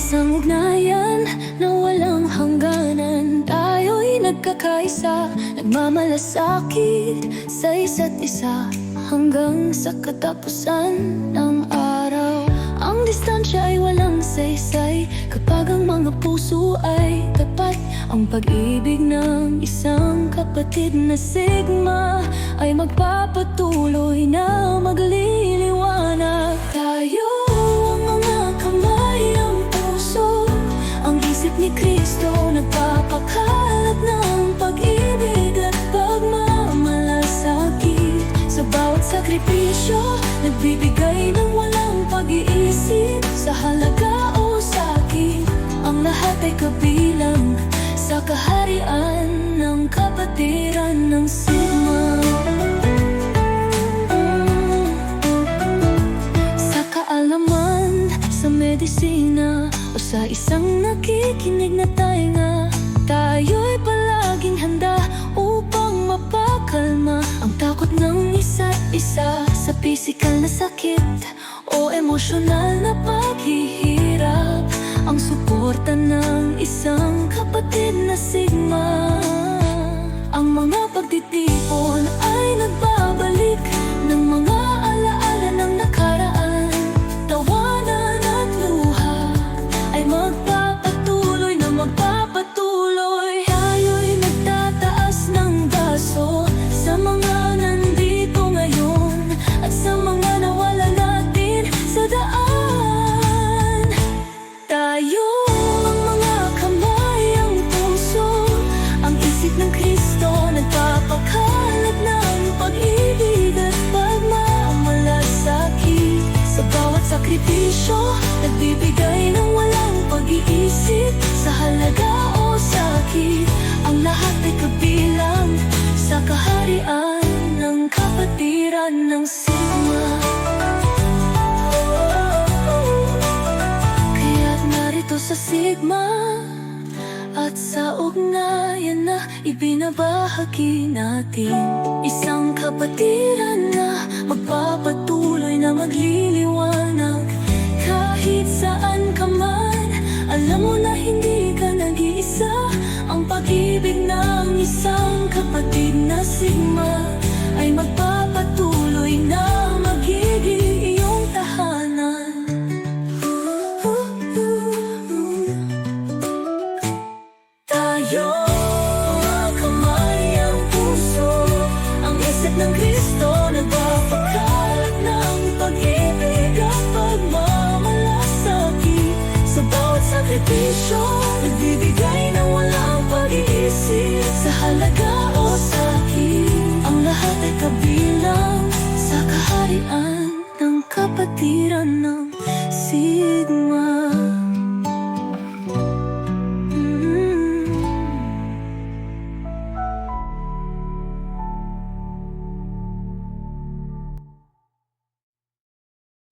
isang ugnayan na walang hangganan. Tayo'y nagkakaisa, nagmamalasakit sa isa't isa. Hanggang sa katapusan ng araw. Ang distansya ay walang saysay. Kapag ang mga puso ay tapat Ang pag-ibig ng isang kapatid na sigma Ay magpapatuloy na magliliwanag. Tayo Nagpapakalat ng pag-ibig pagmamalasakit Sa bawat sakripisyo Nagbibigay ng walang pag-iisip. Sa o sakit Ang lahat ay kabilang. Sa kaharian ng kapatiran ng Sigma Mm. Sa kaalaman, sa medisina O sa isang nakikinig na tainga Tayo'y palaging handa upang mapakalma Ang takot ng isa't isa Sa pisikal na sakit o emosyonal na paghihirap. Ang suporta ng isang kapatid na sigma. Ang mga ng Sigma Kaya't sa Sigma At sa ugnayan na ibinabahagi natin. Isang kapatiran magpapatuloy na magliliwanag. Kahit saan ka man Alam mo na hindi ka nag-iisa. Ang pag-ibig ng isang kapatid na Sigma Tayo mga kamay ang puso. Ang isip ng Kristo Nagpapakalat ng pag-ibig at pagmamalasakit Sa bawat